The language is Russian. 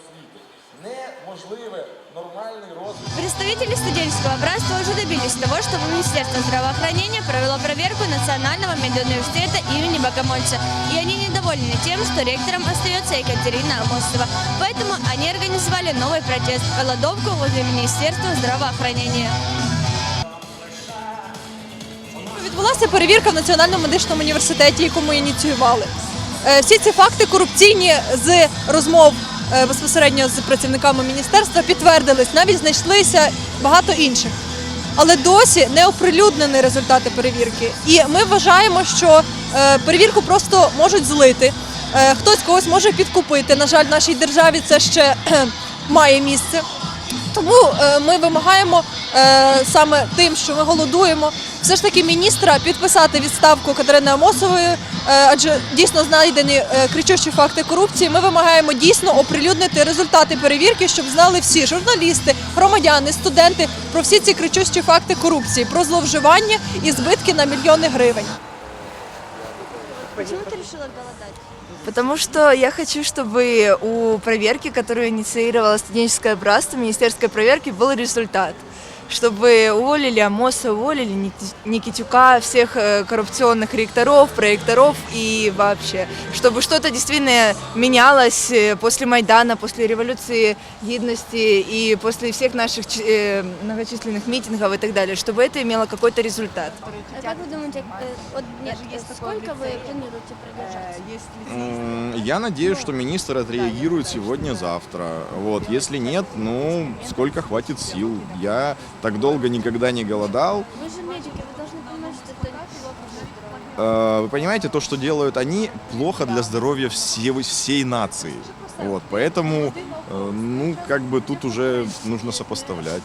освіти. Неможливе нормальний розвиток. Представители студенческого братства уже добились того, чтобы Министерство здравоохранения провело проверку Национального медуниверситета имени Богомольца. И они недовольны тем, что ректором остается Екатерина Амосова. Поэтому они организовали новый протест – голодовку возле Министерства здравоохранения. Відбулася перевірка в Національному медичному університеті, яку ми ініціювали. Е, Всі ці факти корупційні з розмов е, безпосередньо з працівниками міністерства підтвердились, навіть знайшлися багато інших. Але досі не оприлюднені результати перевірки. І ми вважаємо, що е, перевірку просто можуть злити. Е, Хтось когось може підкупити. На жаль, в нашій державі це ще має місце. Тому е, ми вимагаємо е, саме тим, що ми голодуємо, все ж таки міністра підписати відставку Катерини Амосової, е, адже дійсно знайдені е, кричущі факти корупції. Ми вимагаємо дійсно оприлюднити результати перевірки, щоб знали всі журналісти, громадяни, студенти про всі ці кричущі факти корупції, про зловживання і збитки на мільйони гривень. Почему ты решила голодать? Потому что я хочу, чтобы у проверки, которую инициировало студенческое братство, министерской проверки, был результат. Чтобы уволили Амоса, уволили Ники- Никитюка, всех э, коррупционных ректоров, проекторов и вообще. Чтобы что-то действительно менялось э, после Майдана, после революции гидности и после всех наших э, многочисленных митингов и так далее. Чтобы это имело какой-то результат. А как вы думаете, вот нет, сколько вы планируете продержаться? М, Я надеюсь, что министр отреагирует сегодня-завтра. Вот. Если нет, ну, сколько хватит сил. Я так долго никогда не голодал. Вы же медики, вы должны понимать, что это плохо для здоровья. Э, Вы понимаете, то, что делают они, плохо для здоровья всей, всей нации. Вот. Поэтому, э, ну, как бы тут уже нужно сопоставлять.